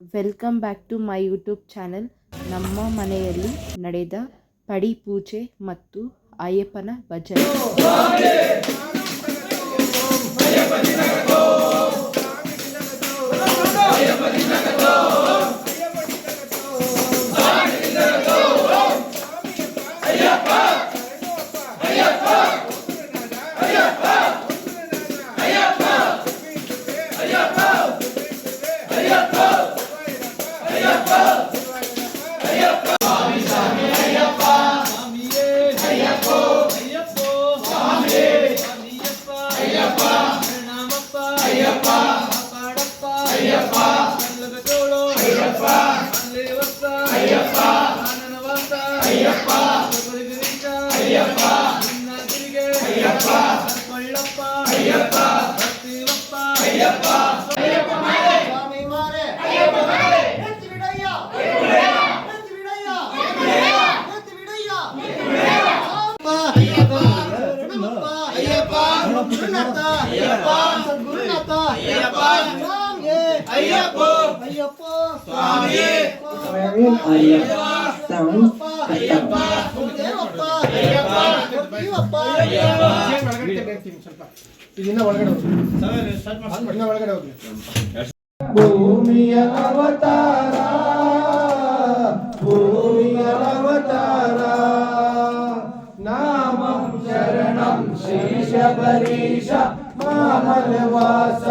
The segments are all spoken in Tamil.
Welcome back to my YouTube channel. ನಮ್ಮ ಮನೆಯಲ್ಲಿ ನಡೆದ ಪಡಿ ಪೂಜೆ ಮತ್ತು ಅಯ್ಯಪ್ಪನ ಭಜನೆ. ಭೂಮಿಯ ಅವತಾರ ಭೂಮಿಯ ಅವತಾರ ನಾಮಂ ಶರಣಂ ಶೇಷ ಪರೀಶ ಮಾಮಲವಾಸ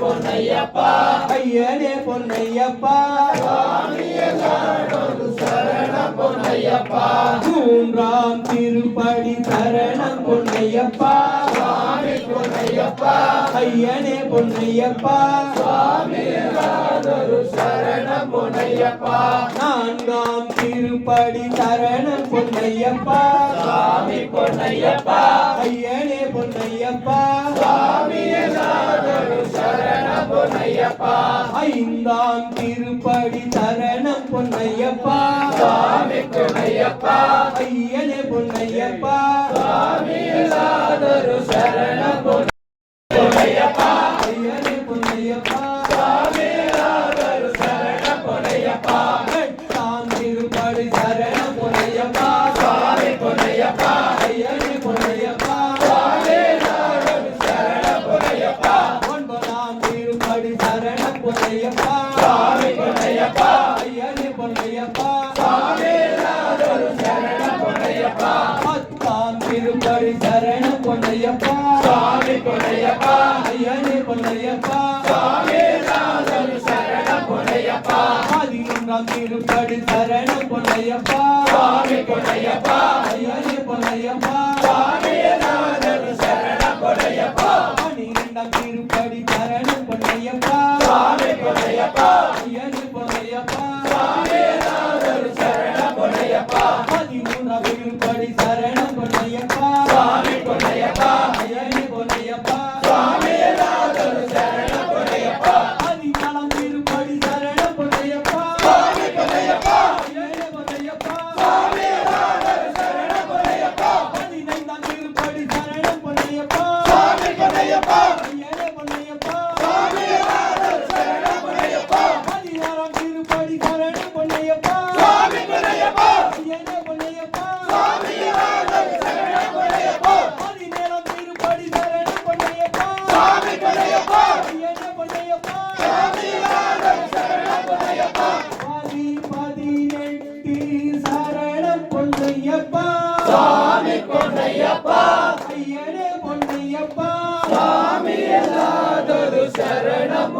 பொன்னையப்பா. ஐயனே பொன்னையப்பா. ஐயப்பா மூன்றாம் திருப்படி சரணம் பொன்னையப்பா. சுவாமி பொன்னையப்பா. ஐயனே பொன்னையப்பா. சுவாமி சரணம் பொன்னையப்பா. நான்காம் திருப்படி சரணம் பொன்னையப்பா. சுவாமி பொன்னையப்பா. ஐயனே பொன்னையப்பா. சுவாமி ஐந்தாம் திருப்படி சரணம் பொன்னையப்பா. சுவாமி பொன்னையப்பா ஐயனே பொன்னையப்பா. சாமி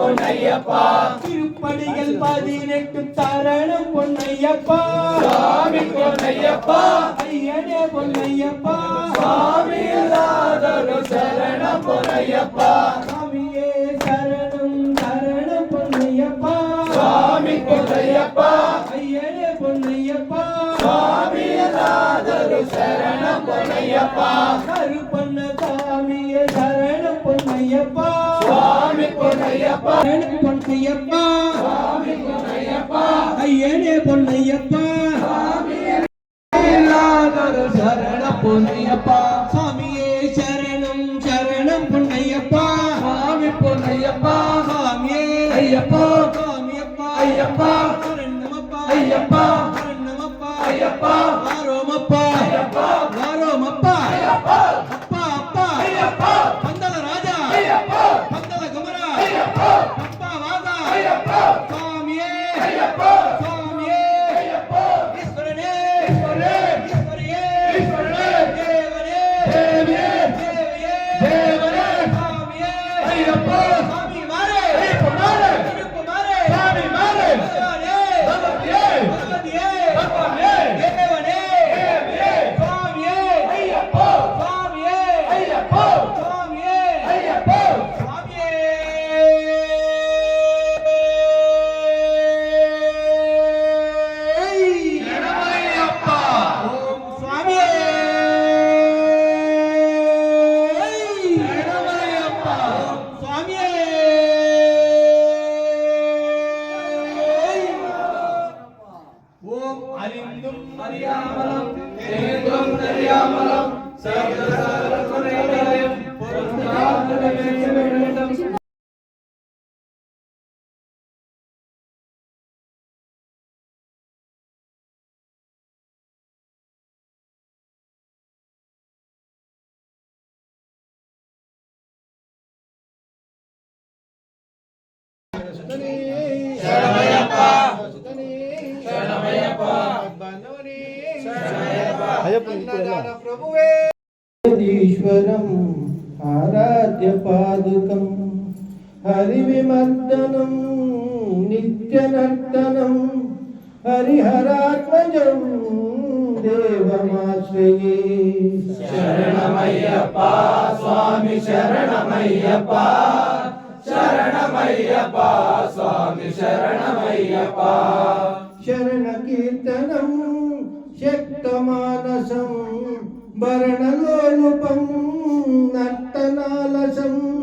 பொன்னையப்பா. திருப்படிகள் பதினெட்டு தரணும் பொன்னையப்பா. சாமி பொன்னையப்பா. ஐயனே பொன்னையப்பா. சாமி இல்லாதொரு சரண பொன்னையப்பா. சாமியே சரணம் சரண பொன்னையப்பா. சாமி பொன்னையப்பா. ஐயனே பொன்னையப்பா. சாமி இல்லாதொரு சரண பொன்னையப்பா. கருப்பண்ண சாமியே சரண ஐயப்பா எனக்கு பொன்னையப்பா. ஐயனே பொன்னையப்பா. சரண பொன்னையப்பா. ప్రభువేశ్వరం ఆరాధ్య పాదుకం హరివిమర్దనం నిత్యనర్తనం హరిహరాత్మజం దేవమాశ్రయే శరణమయ్యప్ప స్వామి శరణమయ్యప్ప శరణమయ్యప్ప స్వామి శరణమయ్యప్ప. శరణ కీర్తనం శక్తమానసం భరణలోలుపం నర్తనాలసం.